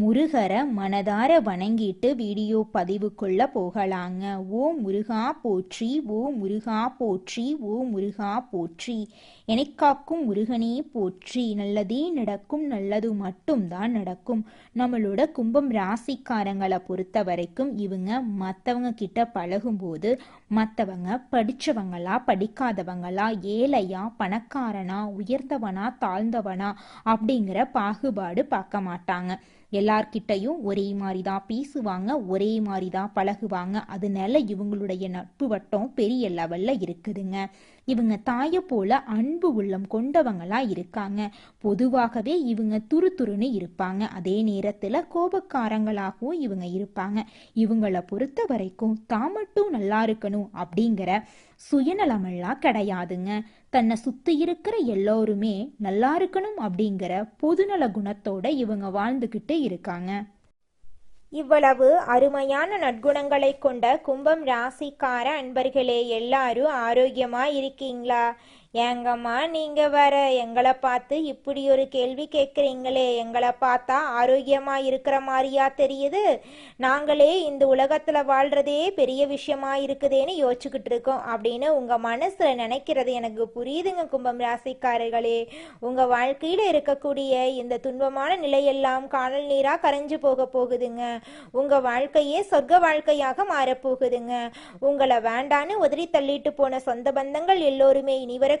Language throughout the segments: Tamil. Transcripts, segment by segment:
முருகரை மனதார வணங்கிட்டு வீடியோ பதிவுக்குள்ள போகலாங்க. ஓ முருகா போற்றி ஓ முருகா போற்றி ஓ முருகா போற்றி. எனக்காக்கும் முருகனே போற்றி. நல்லதே நடக்கும் நல்லது மட்டும்தான் நடக்கும். நம்மளோட கும்பம் ராசிக்காரங்களை பொறுத்த வரைக்கும் இவங்க மற்றவங்க கிட்ட பழகும்போது மற்றவங்க படிச்சவங்களா படிக்காதவங்களா ஏழையா பணக்காரனா உயர்ந்தவனா தாழ்ந்தவனா அப்படிங்கிற பாகுபாடு பார்க்க மாட்டாங்க. எல்லார்கிட்டையும் ஒரே மாதிரி தான் பேசுவாங்க ஒரே மாதிரி தான் பழகுவாங்க. அதனால இவங்களுடைய நட்பு வட்டம் பெரிய லெவல்ல இருக்குதுங்க. இவங்க தாயை போல அன்பு உள்ளம் கொண்டவங்களா இருக்காங்க. பொதுவாகவே இவங்க துரு துருன்னு இருப்பாங்க. அதே நேரத்துல கோபக்காரங்களாகவும் இவங்க இருப்பாங்க. இவங்களை பொறுத்த வரைக்கும் தான் மட்டும் நல்லா இருக்கணும் அப்படிங்கிற சுயநலமெல்லாம் கிடையாதுங்க. தன்னை சுத்தி இருக்கிற எல்லோருமே நல்லா இருக்கணும் அப்படிங்கிற பொதுநல குணத்தோட இவங்க வாழ்ந்துகிட்டு இருக்காங்க. இவ்வளவு அருமையான நற்குணங்களை கொண்ட கும்பம் ராசிக்கார அன்பர்களே எல்லாரும் ஆரோக்கியமா இருக்கீங்களா ஏங்கம்மா நீங்க வேற எங்களை பார்த்து இப்படி ஒரு கேள்வி கேட்குறீங்களே. எங்களை பார்த்தா ஆரோக்கியமா இருக்கிற மாதிரியா தெரியுது? நாங்களே இந்த உலகத்துல வாழ்றதே பெரிய விஷயமா இருக்குதேன்னு யோசிச்சுக்கிட்டு இருக்கோம் அப்படின்னு உங்க மனசுல நினைக்கிறது எனக்கு புரியுதுங்க கும்பம் ராசிக்காரர்களே. உங்க வாழ்க்கையில இருக்கக்கூடிய இந்த துன்பமான நிலையெல்லாம் காணல் நீரா கரைஞ்சு போக போகுதுங்க. உங்க வாழ்க்கையே சொர்க்க வாழ்க்கையாக மாறப்போகுதுங்க உங்களை வேண்டான்னு உதறி தள்ளிட்டு போன சொந்த பந்தங்கள் எல்லோருமே இனிவர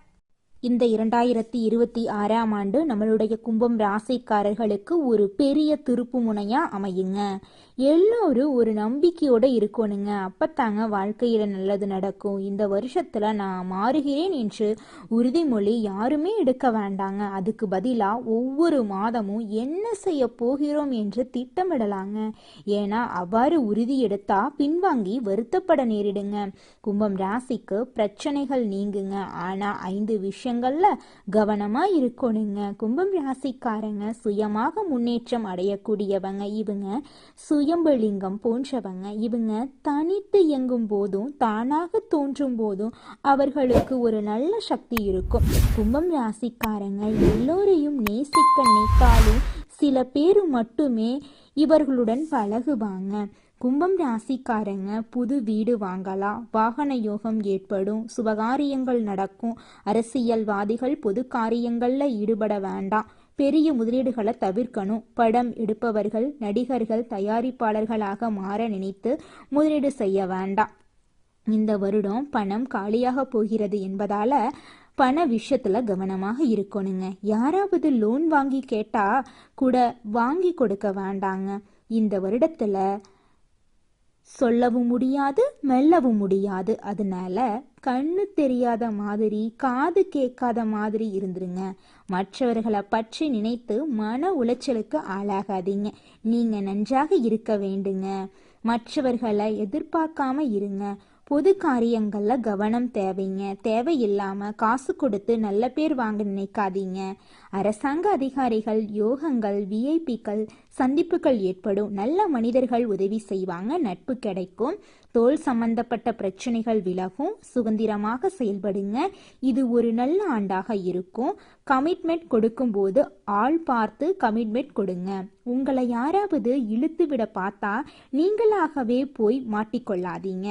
இந்த இரண்டாயிரத்தி இருபத்தி ஆறாம் ஆண்டு நம்மளுடைய கும்பம் ராசிக்காரர்களுக்கு ஒரு பெரிய திருப்பு முனையா அமையுங்க. எல்லோரும் ஒரு நம்பிக்கையோட இருக்கணுங்க. அப்பத்தாங்க வாழ்க்கையில நல்லது நடக்கும். இந்த வருஷத்துல நான் மாறுகிறேன் என்று உறுதிமொழி யாருமே எடுக்க வேண்டாங்க. அதுக்கு பதிலா ஒவ்வொரு மாதமும் என்ன செய்ய போகிறோம் என்று திட்டமிடலாங்க. ஏன்னா அவ்வாறு உறுதி எடுத்தா பின்வாங்கி வருத்தப்பட நேரிடுங்க. கும்பம் ராசிக்கு பிரச்சனைகள் நீங்குங்க. ஆனா ஐந்து விஷயங்கள்ல கவனமா இருக்கணுங்க. கும்பம் ராசிக்காரங்க சுயமாக முன்னேற்றம் அடையக்கூடியவங்க இவங்க. சுய சுயம்பலிங்கம் போன்றவங்க இவங்க தனித்து இயங்கும் போதும் தானாக தோன்றும் போதும் அவர்களுக்கு ஒரு நல்ல சக்தி இருக்கும். கும்பம் ராசிக்காரங்க எல்லோரையும் நேசிக்க நினைத்தாலும் சில பேர் மட்டுமே இவர்களுடன் பழகுவாங்க. கும்பம் ராசிக்காரங்க புது வீடு வாங்கலாம் வாகன யோகம் ஏற்படும் சுபகாரியங்கள் நடக்கும் அரசியல்வாதிகள் பொது காரியங்களில் ஈடுபட வேண்டாம். பெரிய முதலீடுகளை தவிர்க்கணும். படம் எடுப்பவர்கள் நடிகர்கள் தயாரிப்பாளர்களாக மாற நினைத்து முதலீடு செய்ய வேண்டாம். இந்த வருடம் பணம் காலியாக போகிறது என்பதால பண விஷயத்துல கவனமாக இருக்கணுங்க. யாராவது லோன் வாங்கி கேட்டா கூட வாங்கி கொடுக்க வேண்டாங்க. இந்த வருடத்துல சொல்லவும் முடியாது மெல்லவும் முடியாது. அதனால கண்ணு தெரியாத மாதிரி காது கேட்காத மாதிரி இருந்துருங்க. மற்றவர்களை பற்றி நினைத்து மன உளைச்சலுக்கு ஆளாகாதீங்க. நீங்க நன்றாக இருக்க வேண்டுங்க. மற்றவர்களை எதிர்பார்க்காம இருங்க. பொது காரியங்களில் கவனம் தேவைங்க. தேவையில்லாமல் காசு கொடுத்து நல்ல பேர் வாங்க நினைக்காதீங்க. அரசாங்க அதிகாரிகள் யோகங்கள் விஐபிக்கள் சந்திப்புகள் ஏற்படும். நல்ல மனிதர்கள் உதவி செய்வாங்க. நட்பு கிடைக்கும். தோல் சம்பந்தப்பட்ட பிரச்சனைகள் விலகும். சுதந்திரமாக செயல்படுங்க. இது ஒரு நல்ல ஆண்டாக இருக்கும். கமிட்மெண்ட் கொடுக்கும்போது ஆள் பார்த்து கமிட்மெண்ட் கொடுங்க. உங்களை யாராவது இழுத்து விட பார்த்தா நீங்களாகவே போய் மாட்டிக்கொள்ளாதீங்க.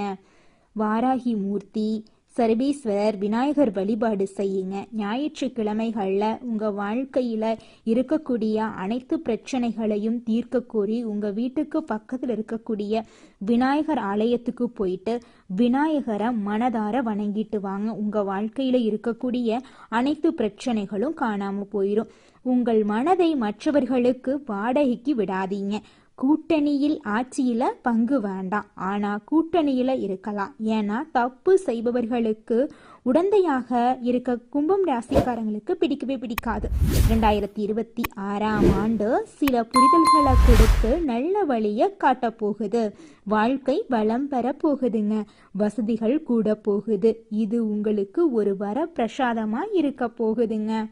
வாராகி மூர்த்தி சர்வீஸ்வரர் விநாயகர் வழிபாடு செய்யுங்க. ஞாயிற்றுக்கிழமைகளில் உங்கள் வாழ்க்கையில் இருக்கக்கூடிய அனைத்து பிரச்சனைகளையும் தீர்க்க கோரி உங்கள் வீட்டுக்கு பக்கத்தில் இருக்கக்கூடிய விநாயகர் ஆலயத்துக்கு போயிட்டு விநாயகரை மனதார வணங்கிட்டு வாங்க. உங்கள் வாழ்க்கையில் இருக்கக்கூடிய அனைத்து பிரச்சனைகளும் காணாமல் போயிடும் உங்கள் மனதை மற்றவர்களுக்கு வாடகைக்கு விடாதீங்க. கூட்டணியில் ஆட்சியில பங்கு வேண்டாம். ஆனா கூட்டணியில இருக்கலாம். ஏன்னா தப்பு செய்பவர்களுக்கு உடந்தையாக இருக்க கும்பம் ராசிக்காரங்களுக்கு பிடிக்கவே பிடிக்காது. ரெண்டாயிரத்தி இருபத்தி ஆறாம் ஆண்டு சில புரிதல்களை கொடுத்து நல்ல வழியை காட்டப் போகுது. வாழ்க்கை வளம் பெற போகுதுங்க. வசதிகள் கூட போகுது. இது உங்களுக்கு ஒரு வர பிரசாதமா இருக்க போகுதுங்க.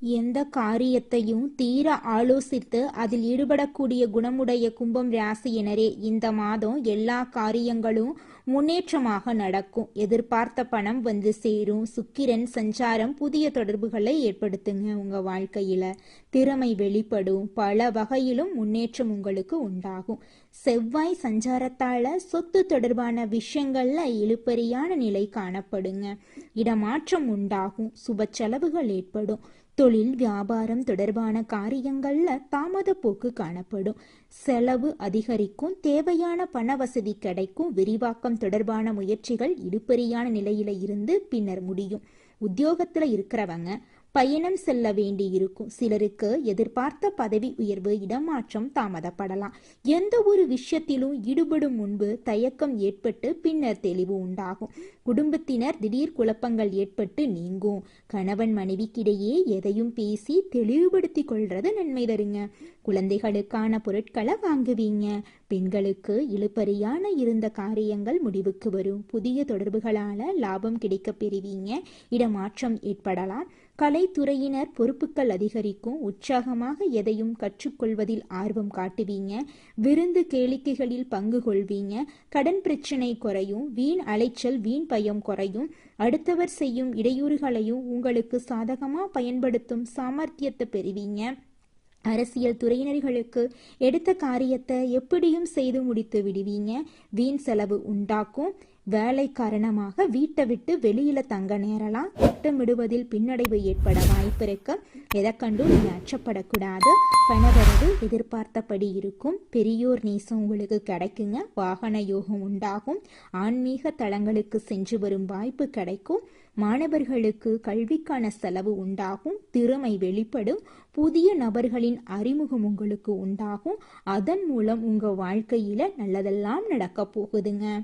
எந்த காரியத்தையும் தீர ஆலோசித்து அதில் ஈடுபடக்கூடிய குணமுடைய கும்பம் ராசியினரே இந்த மாதம் எல்லா காரியங்களும் முன்னேற்றமாக நடக்கும். எதிர்பார்த்த பணம் வந்து சேரும். சுக்கிரன் சஞ்சாரம் புதிய தொடர்புகளை ஏற்படுத்துங்க உங்க வாழ்க்கையில. திறமை வெளிப்படும். பல வகையிலும் முன்னேற்றம் உங்களுக்கு உண்டாகும். செவ்வாய் சஞ்சாரத்தால சொத்து தொடர்பான விஷயங்கள்ல இழுப்பறியான நிலை காணப்படுங்க. இடமாற்றம் உண்டாகும். சுப செலவுகள் ஏற்படும். தொழில் வியாபாரம் தொடர்பான காரியங்கள்ல தாமத போக்கு காணப்படும். செலவு அதிகரிக்கும். தேவையான பண வசதி கிடைக்கும். விரிவாக்கம் தொடர்பான முயற்சிகள் இடுப்பறியான நிலையில இருந்து பின்னர் முடியும். உத்தியோகத்துல இருக்கிறவங்க பயணம் செல்ல வேண்டி இருக்கும் சிலருக்கு எதிர்பார்த்த பதவி உயர்வு இடமாற்றம் தாமதப்படலாம். எந்த ஒரு விஷயத்திலும் ஈடுபடும் முன்பு தயக்கம் ஏற்பட்டு பின்னர் தெளிவு உண்டாகும். குடும்பத்தினர் திடீர் குழப்பங்கள் ஏற்பட்டு நீங்கும். கணவன் மனைவிக்கிடையே எதையும் பேசி தெளிவுபடுத்தி கொள்றது நன்மை தருங்க. குழந்தைகளுக்கான பொருட்களை வாங்குவீங்க. பெண்களுக்கு இழுப்பறியான இருந்த காரியங்கள் முடிவுக்கு வரும். புதிய தொடர்புகளால லாபம் கிடைக்க பெறுவீங்க. இடமாற்றம் ஏற்படலாம். கலைத்துறையினர் பொறுப்புகள் அதிகரிக்கும் உற்சாகமாக எதையும் கற்றுக்கொள்வதில் ஆர்வம் காட்டுவீங்க விருந்து கேளிக்கைகளில் பங்கு கொள்வீங்க கடன் பிரச்சனை குறையும் வீண் அலைச்சல் வீண் பயம் குறையும் அடுத்தவர் செய்யும் இடையூறுகளையும் உங்களுக்கு சாதகமாக பயன்படுத்தும் சாமர்த்தியத்தை பெறுவீங்க. அரசியல் துறையினர்களுக்கு எடுத்த காரியத்தை எப்படியும் செய்து முடித்து விடுவீங்க. வீண் செலவு உண்டாக்கும். வேலை காரணமாக வீட்டை விட்டு வெளியில தங்க நேரலாம். திட்டமிடுவதில் பின்னடைவு ஏற்பட வாய்ப்பு இருக்கு. எதை கண்டும் நீங்க அச்சப்படக்கூடாது பணவரவு எதிர்பார்த்தபடி இருக்கும். பெரியோர் நேசம் உங்களுக்கு கிடைக்குங்க. வாகன யோகம் உண்டாகும். ஆன்மீக தளங்களுக்கு சென்று வரும் வாய்ப்பு கிடைக்கும். மாணவர்களுக்கு கல்விக்கான செலவு உண்டாகும். திறமை வெளிப்படும். புதிய நபர்களின் அறிமுகம் உங்களுக்கு உண்டாகும். அதன் மூலம் உங்க வாழ்க்கையில நல்லதெல்லாம் நடக்க போகுதுங்க.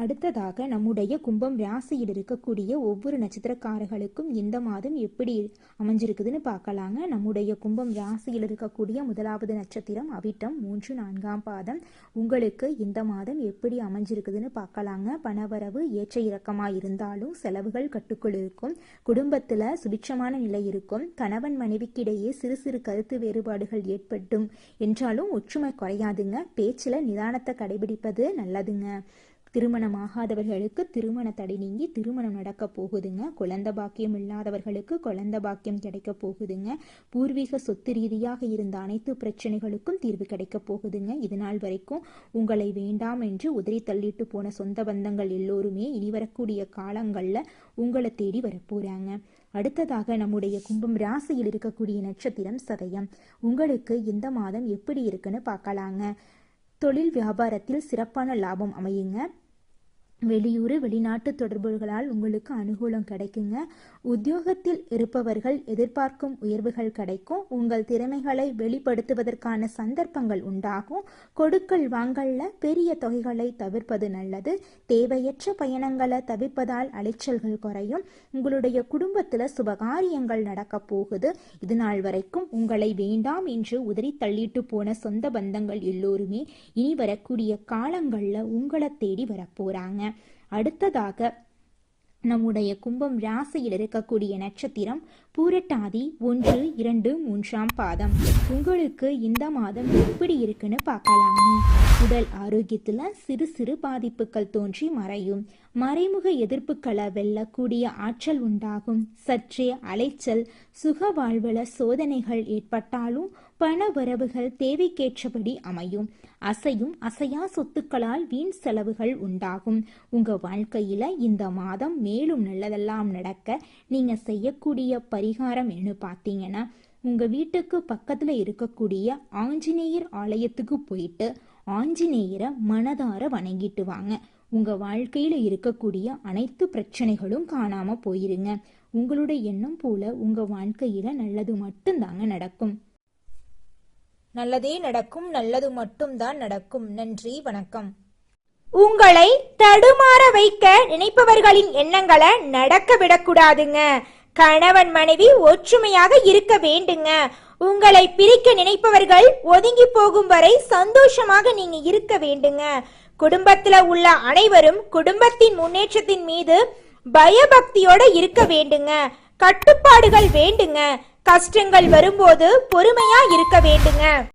அடுத்ததாக நம்முடைய கும்பம் ராசியில் இருக்கக்கூடிய ஒவ்வொரு நட்சத்திரக்காரர்களுக்கும் இந்த மாதம் எப்படி அமைஞ்சிருக்குதுன்னு பார்க்கலாங்க. நம்முடைய கும்பம் ராசியில் இருக்கக்கூடிய முதலாவது நட்சத்திரம் அவிட்டம் மூன்று நான்காம் பாதம். உங்களுக்கு இந்த மாதம் எப்படி அமைஞ்சிருக்குதுன்னு பார்க்கலாங்க. பணவரவு ஏற்ற இறக்கமாக இருந்தாலும் செலவுகள் கட்டுக்குள் இருக்கும். குடும்பத்தில் சுபிட்சமான நிலை இருக்கும். கணவன் மனைவிக்கிடையே சிறு சிறு கருத்து வேறுபாடுகள் ஏற்பட்டும் என்றாலும் ஒற்றுமை குறையாதுங்க. பேச்சில் நிதானத்தை கடைபிடிப்பது நல்லதுங்க. திருமணமாகாதவர்களுக்கு திருமண தடை நீங்கி திருமணம் நடக்க போகுதுங்க. குழந்த பாக்கியம் இல்லாதவர்களுக்கு குழந்த பாக்கியம் கிடைக்க போகுதுங்க. பூர்வீக சொத்து ரீதியாக இருந்த அனைத்து பிரச்சனைகளுக்கும் தீர்வு கிடைக்க போகுதுங்க. இதுநாள் வரைக்கும் உங்களை வேண்டாம் என்று உதறி தள்ளிட்டு போன சொந்த பந்தங்கள் எல்லோருமே இனி வரக்கூடிய காலங்களில் உங்களை தேடி வரப்போறாங்க. அடுத்ததாக நம்முடைய கும்பம் ராசியில் இருக்கக்கூடிய நட்சத்திரம் சதயம். உங்களுக்கு இந்த மாதம் எப்படி இருக்குன்னு பார்க்கலாங்க. தொழில் வியாபாரத்தில் சிறப்பான லாபம் அமையுங்க. வெளியூர் வெளிநாட்டு தொடர்புகளால் உங்களுக்கு அனுகூலம் கிடைக்குங்க. உத்தியோகத்தில் இருப்பவர்கள் எதிர்பார்க்கும் உயர்வுகள் கிடைக்கும். உங்கள் திறமைகளை வெளிப்படுத்துவதற்கான சந்தர்ப்பங்கள் உண்டாகும். கொடுக்கல் வாங்கல்ல பெரிய தொகைகளை தவிர்ப்பது நல்லது. தேவையற்ற பயணங்களை தவிர்ப்பதால் அலைச்சல்கள் குறையும். உங்களுடைய குடும்பத்தில் சுபகாரியங்கள் நடக்கப் போகுது. இது நாள் வரைக்கும் உங்களை வேண்டாம் என்று உதறி தள்ளிட்டு போன சொந்த பந்தங்கள் எல்லோருமே இனி வரக்கூடிய காலங்களில் உங்களை தேடி வரப்போறாங்க அடுத்ததாக நம்முடைய கும்பம் ராசியில் இருக்கக்கூடிய நட்சத்திரம் பூரட்டாதி ஒன்று இரண்டு மூன்றாம் பாதம். உங்களுக்கு இந்த மாதம் எப்படி இருக்குன்னு பார்க்கலாமே. உடல் ஆரோக்கியத்தில் சிறு சிறு பாதிப்புகள் தோன்றி மறையும். மறைமுக எதிர்ப்புகளை வெல்லக்கூடிய ஆற்றல் உண்டாகும். சற்றே அலைச்சல் சுக வாழ்வல சோதனைகள் ஏற்பட்டாலும் பண வரவுகள் தேவைக்கேற்றபடி அமையும். அசையும் அசையா சொத்துக்களால் வீண் செலவுகள் உண்டாகும். உங்க வாழ்க்கையில இந்த மாதம் மேலும் நல்லதெல்லாம் நடக்க நீங்க செய்யக்கூடிய பரிகாரம் என்ன பார்த்தீங்கன்னா உங்க வீட்டுக்கு பக்கத்துல இருக்கக்கூடிய ஆஞ்சநேயர் ஆலயத்துக்கு போயிட்டு ஆஞ்சநேயரை மனதார வணங்கிட்டு வாங்க உங்க வாழ்க்கையில இருக்கக்கூடிய அனைத்து பிரச்சனைகளும் காணாம போயிருங்க. உங்களுடைய எண்ணம் போல உங்க வாழ்க்கையில நல்லது மட்டும்தாங்க நடக்கும். நல்லதே நடக்கும் நல்லது மட்டும்தான் நடக்கும். நன்றி வணக்கம். உங்களை தடுமாற வைக்க நினைப்பவர்களின் எண்ணங்களை நடக்க விடக்கூடாதுங்க. கணவன் மனைவி ஒற்றுமையாக இருக்க வேண்டுங்க. உங்களை பிரிக்க நினைப்பவர்கள் ஒதுங்கி போகும் வரை சந்தோஷமாக நீங்க இருக்க வேண்டுங்க. குடும்பத்துல உள்ள அனைவரும் குடும்பத்தின் முன்னேற்றத்தின் மீது பயபக்தியோட இருக்க வேண்டுங்க. கட்டுப்பாடுகள் வேண்டுங்க. கஷ்டங்கள் வரும்போது பொறுமையா இருக்க வேண்டுங்க.